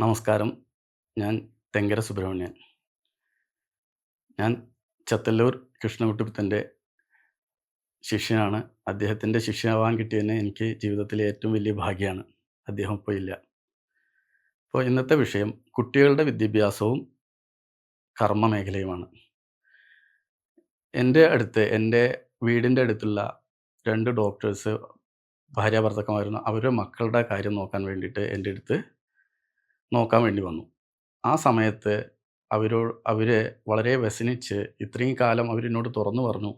നമസ്കാരം. ഞാൻ തെങ്കര സുബ്രഹ്മണ്യൻ. ഞാൻ ചത്തല്ലൂർ കൃഷ്ണകുട്ടിപ്പത്തന്റെ ശിഷ്യനാണ്. അദ്ദേഹത്തിന്റെ ശിഷ്യനാവാൻ കിട്ടിയതിന് എനിക്ക് ജീവിതത്തിലെ ഏറ്റവും വലിയ ഭാഗ്യമാണ്. അദ്ദേഹം ഇപ്പോൾ ഇല്ല. അപ്പോൾ ഇന്നത്തെ വിഷയം കുട്ടികളുടെ വിദ്യാഭ്യാസവും കർമ്മ മേഖലയുമാണ് എന്റെ അടുത്ത് എന്റെ വീടിന്റെ അടുത്തുള്ള രണ്ട് ഡോക്ടേഴ്സ് ഭാര്യാഭർത്തക്കമായിരുന്നു അവരുടെ മക്കളുടെ കാര്യം നോക്കാൻ വേണ്ടിയിട്ട് എന്റെ അടുത്ത് നോക്കാൻ വേണ്ടി വന്നു. ആ സമയത്ത് അവരോ അവരെ വളരെ വ്യസനിച്ച് ഇത്രയും കാലം അവരെന്നോട് തുറന്നു പറഞ്ഞു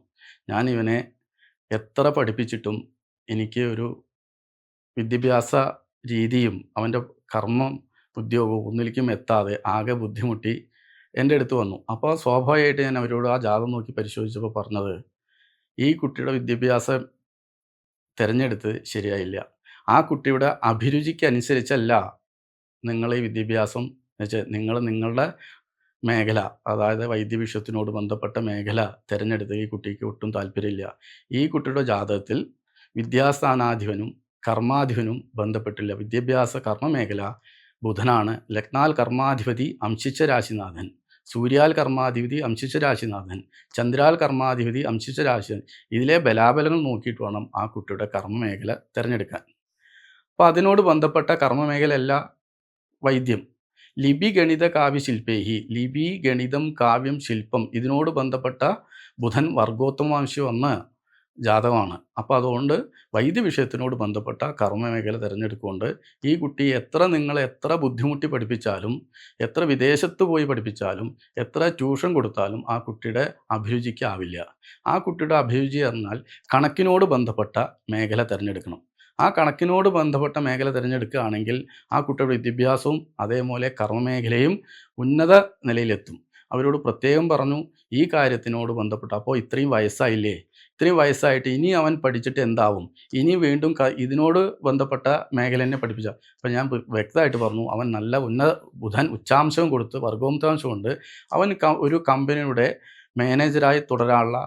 ഞാൻ ഇവനെ എത്ര പഠിപ്പിച്ചിട്ടും എനിക്ക് ഒരു വിദ്യാഭ്യാസ രീതിയും അവന്റെ കർമ്മം ഉദ്യോഗവും ഒന്നിലേക്കും എത്താതെ ആകെ ബുദ്ധിമുട്ടി എന്റെ അടുത്ത് വന്നു. അപ്പോൾ സ്വാഭാവികമായിട്ട് ഞാൻ അവരോട് ആ ജാതം നോക്കി പരിശോധിച്ചപ്പോൾ പറഞ്ഞത് ഈ കുട്ടിയുടെ വിദ്യാഭ്യാസം തിരഞ്ഞെടുത്ത് ശരിയായില്ല. ആ കുട്ടിയുടെ അഭിരുചിക്കനുസരിച്ചല്ല നിങ്ങൾ ഈ വിദ്യാഭ്യാസം നിങ്ങൾ നിങ്ങളുടെ മേഖല അതായത് വൈദ്യവിഷയത്തിനോട് ബന്ധപ്പെട്ട മേഖല തിരഞ്ഞെടുത്ത് ഈ കുട്ടിക്ക് ഒട്ടും താല്പര്യമില്ല. ഈ കുട്ടിയുടെ ജാതകത്തിൽ വിദ്യാസ്ഥാനാധിപനും കർമാധിപനും ബന്ധപ്പെട്ടില്ല. വിദ്യാഭ്യാസ കർമ്മ മേഖല ബുധനാണ്. ലഗ്നാൽ കർമാധിപതി അംശിച്ച രാശിനാഥൻ. സൂര്യാൽ കർമാധിപതി അംശിച്ച രാശിനാഥൻ. ചന്ദ്രാൽ കർമാധിപതി അംശിച്ച രാശിനാഥൻ. ഇതിലെ ബലാബലങ്ങൾ നോക്കിയിട്ട് വേണം ആ കുട്ടിയുടെ കർമ്മ മേഖല തിരഞ്ഞെടുക്കാൻ. അപ്പോൾ അതിനോട് ബന്ധപ്പെട്ട കർമ്മ മേഖല എല്ലാ വൈദ്യം. ലിപി ഗണിത കാവ്യശില്പേഹി. ലിപി ഗണിതം കാവ്യം ശില്പം ഇതിനോട് ബന്ധപ്പെട്ട ബുധൻ വർഗോത്തമാംശി വന്ന ജാതകമാണ്. അപ്പോൾ അതുകൊണ്ട് വൈദ്യ വിഷയത്തിനോട് ബന്ധപ്പെട്ട കർമ്മ മേഖല തിരഞ്ഞെടുക്കുകൊണ്ട് ഈ കുട്ടി എത്ര നിങ്ങൾ എത്ര ബുദ്ധിമുട്ടി പഠിപ്പിച്ചാലും എത്ര വിദേശത്ത് പോയി പഠിപ്പിച്ചാലും എത്ര ട്യൂഷൻ കൊടുത്താലും ആ കുട്ടിയുടെ അഭിരുചിക്കാവില്ല. ആ കുട്ടിയുടെ അഭിരുചി എന്നാൽ കണക്കിനോട് ബന്ധപ്പെട്ട മേഖല തിരഞ്ഞെടുക്കണം. ആ കണക്കിനോട് ബന്ധപ്പെട്ട മേഖല തിരഞ്ഞെടുക്കുകയാണെങ്കിൽ ആ കുട്ടിയുടെ വിദ്യാഭ്യാസവും അതേപോലെ കർമ്മമേഖലയും ഉന്നത നിലയിലെത്തും. അവരോട് പ്രത്യേകം പറഞ്ഞു ഈ കാര്യത്തിനോട് ബന്ധപ്പെട്ട് അപ്പോൾ ഇത്രയും വയസ്സായില്ലേ? ഇത്രയും വയസ്സായിട്ട് ഇനി അവൻ പഠിച്ചിട്ട് എന്താവും? ഇനി വീണ്ടും ഇതിനോട് ബന്ധപ്പെട്ട മേഖല തന്നെ പഠിപ്പിച്ച. അപ്പോൾ ഞാൻ വ്യക്തമായിട്ട് പറഞ്ഞു അവൻ നല്ല ഉന്നത ബുധൻ ഉച്ചാംശവും കൊടുത്ത് വർഗോമുത്താംശം കൊണ്ട് അവൻ ഒരു കമ്പനിയുടെ മാനേജരായി തുടരാനുള്ള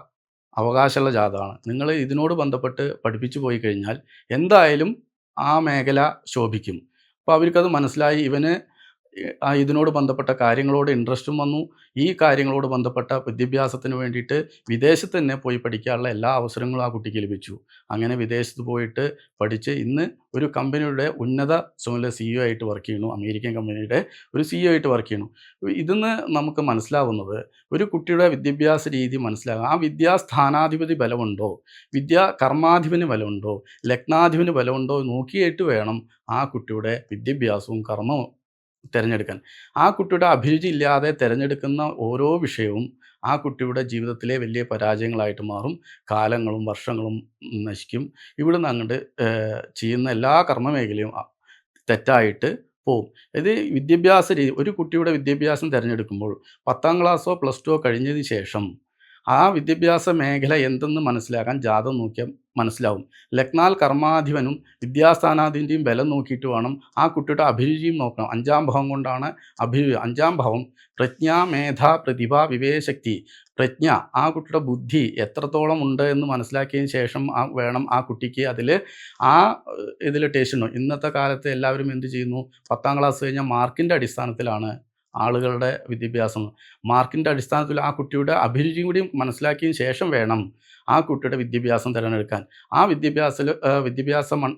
അവകാശമുള്ള ജാതകമാണ് നിങ്ങൾ ഇതിനോട് ബന്ധപ്പെട്ട് പഠിപ്പിച്ചു പോയി കഴിഞ്ഞാൽ എന്തായാലും ആ മേഖല ശോഭിക്കും. അപ്പോൾ അവർക്കത് മനസ്സിലായി. ഇവന് ഇതിനോട് ബന്ധപ്പെട്ട കാര്യങ്ങളോട് ഇൻട്രസ്റ്റും വന്നു. ഈ കാര്യങ്ങളോട് ബന്ധപ്പെട്ട വിദ്യാഭ്യാസത്തിന് വേണ്ടിയിട്ട് വിദേശത്ത് തന്നെ പോയി പഠിക്കാനുള്ള എല്ലാ അവസരങ്ങളും ആ കുട്ടിക്ക് ലഭിച്ചു. അങ്ങനെ വിദേശത്ത് പോയിട്ട് പഠിച്ച് ഇന്ന് ഒരു കമ്പനിയുടെ ഉന്നത ചുമതല സിഇഒ ആയിട്ട് വർക്ക് ചെയ്യണു അമേരിക്കൻ കമ്പനിയുടെ ഒരു സിഇഒ ആയിട്ട് വർക്ക് ചെയ്യണു ഇതിന്ന് നമുക്ക് മനസ്സിലാവുന്നത് ഒരു കുട്ടിയുടെ വിദ്യാഭ്യാസ രീതി മനസ്സിലാകുക ആ വിദ്യാസ്ഥാനാധിപതി ബലമുണ്ടോ? വിദ്യാ കർമാധിപന് ബലമുണ്ടോ? ലഗ്നാധിപന് ബലമുണ്ടോ? നോക്കിയിട്ട് വേണം ആ കുട്ടിയുടെ വിദ്യാഭ്യാസവും കർമ്മവും തിരഞ്ഞെടുക്കാൻ. ആ കുട്ടിയുടെ അഭിരുചി ഇല്ലാതെ തിരഞ്ഞെടുക്കുന്ന ഓരോ വിഷയവും ആ കുട്ടിയുടെ ജീവിതത്തിലെ വലിയ പരാജയങ്ങളായിട്ട് മാറും. കാലങ്ങളും വർഷങ്ങളും നശിക്കും. ഇവിടുന്ന് അങ്ങോട്ട് ചെയ്യുന്ന എല്ലാ കർമ്മമേഖലയും തെറ്റായിട്ട് പോവും. ഇത് വിദ്യാഭ്യാസ രീതി ഒരു കുട്ടിയുടെ വിദ്യാഭ്യാസം തിരഞ്ഞെടുക്കുമ്പോൾ പത്താം ക്ലാസ്സോ പ്ലസ് ടുവോ കഴിഞ്ഞതിന് ശേഷം ആ വിദ്യാഭ്യാസ മേഖല എന്തെന്ന് മനസ്സിലാക്കാൻ ജാതം നോക്കിയാൽ മനസ്സിലാവും. ലഗ്നാൽ കർമാധിപനും വിദ്യാസ്ഥാനാധിപന്റെയും ബലം നോക്കിയിട്ട് വേണം ആ കുട്ടിയുടെ അഭിരുചിയും നോക്കണം. അഞ്ചാം ഭാവം കൊണ്ടാണ് അഭി അഞ്ചാം ഭാവം പ്രജ്ഞ മേധ പ്രതിഭ വിവേകശക്തി. പ്രജ്ഞ ആ കുട്ടിയുടെ ബുദ്ധി എത്രത്തോളം ഉണ്ട് എന്ന് മനസ്സിലാക്കിയതിന് ശേഷം ആ വേണം ആ കുട്ടിക്ക് അതിൽ ആ ഇതിൽ ടേസ്റ്റ് ഉണ്ടോ ഇന്നത്തെ കാലത്ത് എല്ലാവരും എന്ത് ചെയ്യുന്നു? പത്താം ക്ലാസ് കഴിഞ്ഞാൽ മാർക്കിന്റെ അടിസ്ഥാനത്തിലാണ് ആളുകളുടെ വിദ്യാഭ്യാസം. മാർക്കിന്റെ അടിസ്ഥാനത്തിൽ ആ കുട്ടിയുടെ അഭിരുചി കൂടി മനസ്സിലാക്കിയതിന് ശേഷം വേണം ആ കുട്ടിയുടെ വിദ്യാഭ്യാസം തിരഞ്ഞെടുക്കാൻ. ആ വിദ്യാഭ്യാസ വിദ്യാഭ്യാസം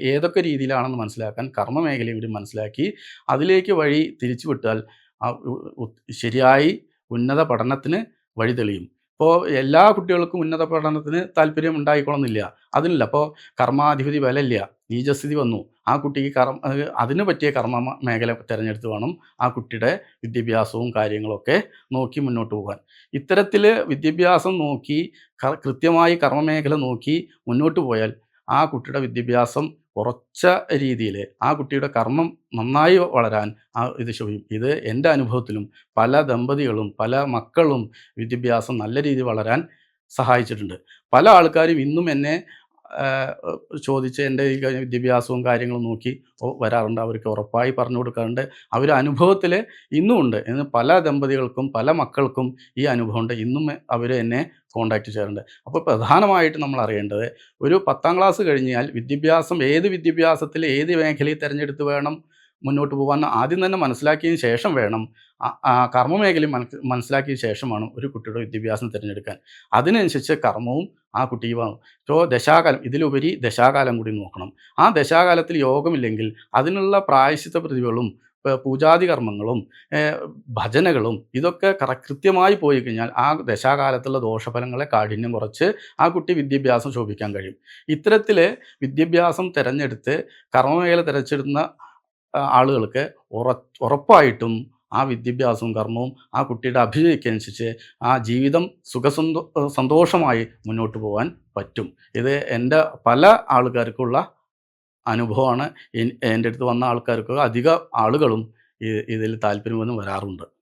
ഏതൊക്കെ രീതിയിലാണെന്ന് മനസ്സിലാക്കാൻ കർമ്മ മേഖലയും കൂടി മനസ്സിലാക്കി അതിലേക്ക് വഴി തിരിച്ചു വിട്ടാൽ ആ ഉ- ഉ- ശരിയായി ഉന്നത പഠനത്തിന് വഴി തെളിയും. ഇപ്പോൾ എല്ലാ കുട്ടികൾക്കും ഉന്നത പഠനത്തിന് താല്പര്യം ഉണ്ടായിക്കോളുന്നില്ല. അതിനില്ല. അപ്പോൾ കർമാധിപതി ബലമില്ല. നീചസ്ഥിതി വന്നു. ആ കുട്ടിക്ക് കർമ്മ അതിന് പറ്റിയ കർമ്മ മേഖല തിരഞ്ഞെടുത്ത് വേണം ആ കുട്ടിയുടെ വിദ്യാഭ്യാസവും കാര്യങ്ങളൊക്കെ നോക്കി മുന്നോട്ട് പോകാൻ. ഇത്തരത്തിൽ വിദ്യാഭ്യാസം നോക്കി കൃത്യമായി കർമ്മമേഖല നോക്കി മുന്നോട്ട് പോയാൽ ആ കുട്ടിയുടെ വിദ്യാഭ്യാസം ഉറച്ച രീതിയിൽ ആ കുട്ടിയുടെ കർമ്മം നന്നായി വളരാൻ ആ ഇത് ശ്രമിക്കും ഇത് എന്റെ അനുഭവത്തിലും പല ദമ്പതികളും പല മക്കളും വിദ്യാഭ്യാസം നല്ല രീതിയിൽ വളരാൻ സഹായിച്ചിട്ടുണ്ട്. പല ആൾക്കാരും ഇന്നും എന്നെ ചോദിച്ച് എന്റെ ഈ വിദ്യാഭ്യാസവും കാര്യങ്ങളും നോക്കി വരാറുണ്ട്. അവർക്ക് ഉറപ്പായി പറഞ്ഞു കൊടുക്കാറുണ്ട്. അവർ അനുഭവത്തിൽ ഇന്നും ഉണ്ട്. ഇന്ന് പല ദമ്പതികൾക്കും പല മക്കൾക്കും ഈ അനുഭവമുണ്ട് ഇന്നും അവർ എന്നെ കോണ്ടാക്ട് ചെയ്യാറുണ്ട്. അപ്പോൾ പ്രധാനമായിട്ട് നമ്മൾ അറിയേണ്ടത് ഒരു പത്താം ക്ലാസ് കഴിഞ്ഞാൽ വിദ്യാഭ്യാസം ഏത് വിദ്യാഭ്യാസത്തിൽ ഏത് മേഖലയിൽ തിരഞ്ഞെടുത്ത് വേണം മുന്നോട്ട് പോകാൻ ആദ്യം തന്നെ മനസ്സിലാക്കിയതിന് ശേഷം വേണം. കർമ്മമേഖലയും മനസ് മനസ്സിലാക്കിയ ശേഷമാണ് ഒരു കുട്ടിയുടെ വിദ്യാഭ്യാസം തിരഞ്ഞെടുക്കാൻ. അതിനനുസരിച്ച് കർമ്മവും ആ കുട്ടി യുവാവ് ഇപ്പോൾ ദശാകാലം ഇതിലുപരി ദശാകാലം കൂടി നോക്കണം. ആ ദശാകാലത്തിൽ യോഗമില്ലെങ്കിൽ അതിനുള്ള പ്രായശിത്ത പ്രതിഭകളും ഏഹ് പൂജാതി കർമ്മങ്ങളും ഭജനകളും ഇതൊക്കെ കൃത്യമായി പോയി കഴിഞ്ഞാൽ ആ ദശാകാലത്തുള്ള ദോഷഫലങ്ങളെ കാഠിന്യം കുറച്ച് ആ കുട്ടി വിദ്യാഭ്യാസം ശോഭിക്കാൻ കഴിയും. ഇത്തരത്തിൽ വിദ്യാഭ്യാസം തിരഞ്ഞെടുത്ത് കർമ്മമേഖല തിരഞ്ഞെടുക്കുന്ന ആളുകൾക്ക് ഉറ ഉറപ്പായിട്ടും ആ വിദ്യാഭ്യാസവും കർമ്മവും ആ കുട്ടിയുടെ അഭിരുചിക്കനുസരിച്ച് ആ ജീവിതം സുഖസന്തോ സന്തോഷമായി മുന്നോട്ട് പോകാൻ പറ്റും. ഇത് എന്റെ പല ആൾക്കാർക്കുള്ള അനുഭവമാണ്. എൻ- എന്റെ അടുത്ത് വന്ന ആൾക്കാർക്ക് അധിക ആളുകളും ഇതിൽ താല്പര്യം വന്ന് വരാറുണ്ട്.